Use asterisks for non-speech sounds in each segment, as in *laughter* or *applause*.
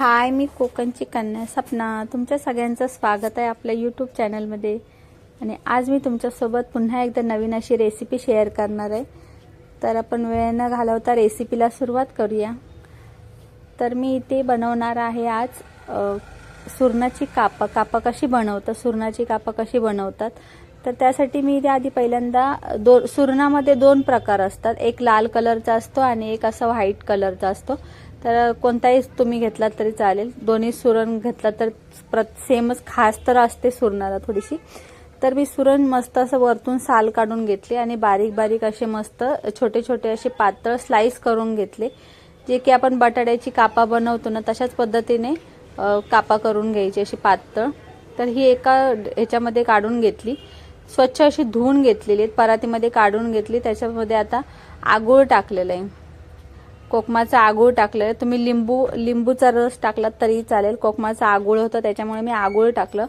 हाय मी कोकणची कन्या सपना. तुमच्या सगळ्यांचं स्वागत आहे आपल्या यूट्यूब चॅनलमध्ये आणि आज मी तुमच्यासोबत पुन्हा एकदा नवीन अशी रेसिपी शेअर करणार आहे. तर आपण वेळ न घालवता रेसिपीला सुरुवात करूया. तर मी इथे बनवणार आहे आज सुरणाची कापं. कापं कशी बनवतात? सुरणाची कापं कशी बनवतात? तर त्यासाठी मी इथे आधी पहिल्यांदा दो सुरणामध्ये दोन प्रकार असतात. एक लाल कलरचा असतो आणि एक असा व्हाईट कलरचा असतो. तर कोणताही तुम्ही घेतला तरी चालेल. दोन्ही सुरण घेतला तर प्र सेमच खास तर असते सुरणाला थोडीशी. तर मी सुरण मस्त असं वरतून साल काढून घेतले आणि बारीक बारीक असे मस्त छोटे छोटे असे पातळ स्लाईस करून घेतले. जे की आपण बटाट्याची कापा बनवतो ना तशाच पद्धतीने कापा करून घ्यायची अशी पातळ. तर ही एका ह्याच्यामध्ये काढून घेतली. स्वच्छ अशी धुवून घेतलेली आहेत. परातीमध्ये काढून घेतली. त्याच्यामध्ये आता आगूळ टाकलेलं आहे. कोकमाचा आगूळ टाकलेलं तुम्ही लिंबू लिंबूचा रस टाकलात तरी चालेल. कोकमाचा आगूळ होतं त्याच्यामुळे मी आगूळ टाकलं.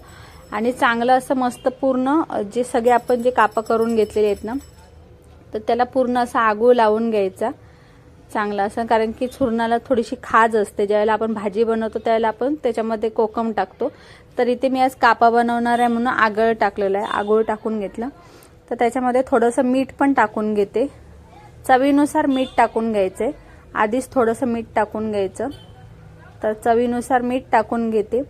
आणि चांगलं असं मस्त पूर्ण जे सगळे आपण जे कापं करून घेतलेले आहेत ना तर त्याला पूर्ण असा आगूळ लावून घ्यायचा. चांगला असं कारण की चुरणाला थोडीशी खाज असते. ज्यावेळेला आपण भाजी बनवतो त्यावेळेला आपण त्याच्यामध्ये कोकम टाकतो. तर इथे मी आज कापा बनवणार आहे म्हणून आगळ टाकलेलं आहे. आगूळ टाकून घेतलं. तर त्याच्यामध्ये थोडंसं मीठ पण टाकून घेते. चवीनुसार मीठ टाकून घ्यायचं आहे आधीच थोडंसं मीठ टाकून घ्यायचं. तर चवीनुसार मीठ टाकून घेते.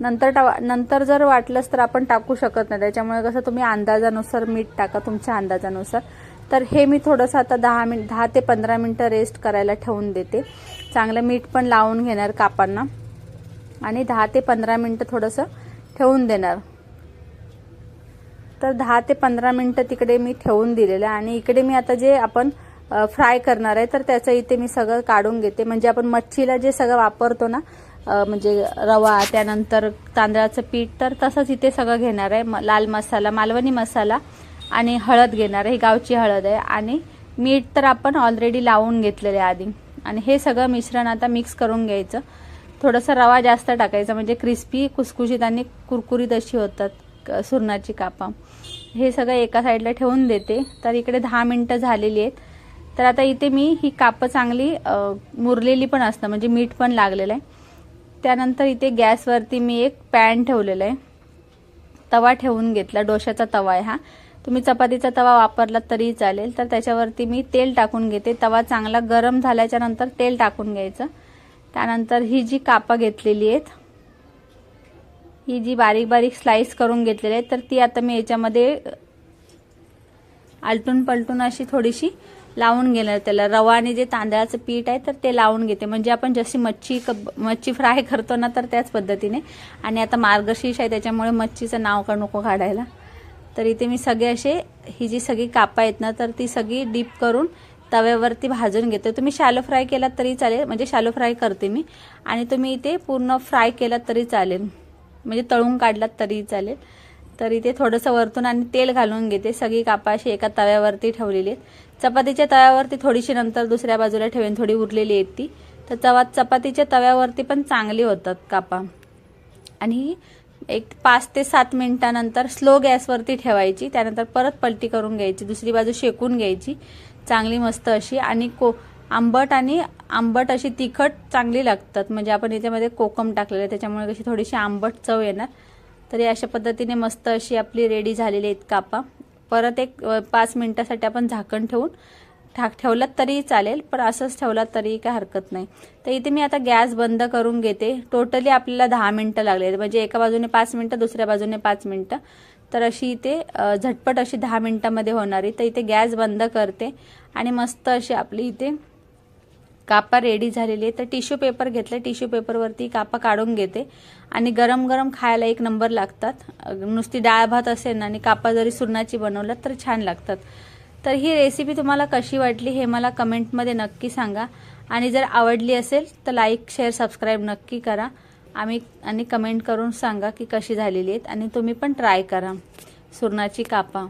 नंतर टा नंतर जर वाटलंच तर आपण टाकू शकत नाही. त्याच्यामुळे कसं तुम्ही अंदाजानुसार मीठ टाका तुमच्या अंदाजानुसार. तर हे मी थोडंसं आता दहा मिनिट दहा ते पंधरा मिनटं रेस्ट करायला ठेवून देते. चांगलं मीठ पण लावून घेणार कापांना. आणि दहा ते पंधरा मिनटं थोडंसं ठेवून देणार. तर दहा ते पंधरा मिनटं तिकडे मी ठेवून दिलेलं आहे. आणि इकडे मी आता जे आपण फ्राय करणार आहे तर त्याचं इथे मी सगळं काढून घेते. म्हणजे आपण मच्छीला जे सगळं वापरतो ना म्हणजे रवा त्यानंतर तांदळाचं पीठ तर तसंच इथे सगळं घेणार आहे. म- लाल मसाला मालवणी मसाला आणि हळद घेणार आहे. ही गावची हळद आहे. आणि मीठ तर आपण ऑलरेडी लावून घेतलेले आहे आधी. आणि हे सगळं मिश्रण आता मिक्स करून घ्यायचं. थोडासा रवा जास्त टाकायचा म्हणजे क्रिस्पी कुसकुशीत आणि कुरकुरीत अशी होतात सुरणाची कापा. हे सगळं एका साईडला ठेवून देते. तर इकडे दहा मिनटं झालेली आहेत. तर आता इथे मी ही कापं चांगली मुरलेली पण असतं म्हणजे मीठ पण लागलेलं आहे. त्यानंतर इथे गॅसवरती मी एक पॅन ठेवलेलं आहे. तवा ठेवून घेतला डोशाचा तवा आहे हा. तुम्ही चपातीचा तवा वापरला तरी चालेल तर त्याच्यावरती मी तेल टाकून घेते. तवा चांगला गरम झाल्याच्यानंतर तेल टाकून घ्यायचं. त्यानंतर ही जी कापं घेतलेली आहेत ही जी बारीक बारीक स्लाइस करून घेतलेली आहे तर ती आता मी याच्यामध्ये आलटून पलटून अशी थोडीशी लावून घेणार त्याला. रवा आणि जे तांदळाचं पीठ आहे तर ते लावून घेते. म्हणजे आपण जशी मच्छी कब मच्छी फ्राय *laughs* करतो ना तर त्याच पद्धतीने. आणि आता मार्गशीर्ष आहे त्याच्यामुळे मच्छीचं नाव का नको काढायला. तर इथे मी सगळे असे ही जी सगळी कापा आहेत ना तर ती सगळी डीप करून तव्यावरती भाजून घेते. तुम्ही शॅलो फ्राय केलात तरी चालेल म्हणजे शॅलो फ्राय करते मी. आणि तुम्ही इथे पूर्ण फ्राय केलात तरी चालेल. म्हणजे तळून काढलात तरी चालेल. तर इथे थोडंसं वरतून आणि तेल घालून घेते. सगळी कापा अशी एका तव्यावरती ठेवलेली आहेत. चपातीच्या तव्यावरती थोडीशी नंतर दुसऱ्या बाजूला ठेवेन थोडी उरलेली आहेत ती. तर चवा चपातीच्या तव्यावरती पण चांगली होतात कापा. आणि एक पाच ते सात मिनिटानंतर स्लो गॅसवरती ठेवायची. त्यानंतर परत पलटी करून घ्यायची. दुसरी बाजू शेकून घ्यायची. चांगली मस्त अशी. आणि को आंबट आणि आंबट अशी तिखट चांगली लागतात. म्हणजे आपण याच्यामध्ये कोकम टाकलेलं आहे. त्याच्यामुळे कशी थोडीशी आंबट चव येणार. तरी अशा पद्धतीने मस्त अशी आपली रेडी झालेली आहेत कापा. परत एक पाच मिनिटासाठी आपण झाकण ठेवून ठाक ठेवलात तरी चालेल पण असंच ठेवलात तरी काय हरकत नाही. तर इथे मी आता गॅस बंद करून घेते. टोटली आपल्याला दहा मिनटं लागले म्हणजे एका बाजूने पाच मिनटं दुसऱ्या बाजूने पाच मिनटं. तर अशी इथे झटपट अशी दहा मिनटामध्ये होणारी तर इथे गॅस बंद करते आणि मस्त अशी आपली इथे कापा रेडी झालेली आहे. तर टिश्यू पेपर घेतलं टिश्यू पेपरवरती कापा काढून घेते. आणि गरम गरम खायला एक नंबर लागतात. नुसती डाळ भात असेल ना आणि कापा जरी सुरणाची बनवलं तर छान लागतात. तर ही रेसिपी तुम्हाला कशी वाटली हे मला कमेंटमध्ये नक्की सांगा. आणि जर आवडली असेल तर लाईक शेअर सबस्क्राईब नक्की करा. आम्ही आणि कमेंट करून सांगा की कशी झालेली आहेत. आणि तुम्ही पण ट्राय करा सुरणाची कापा.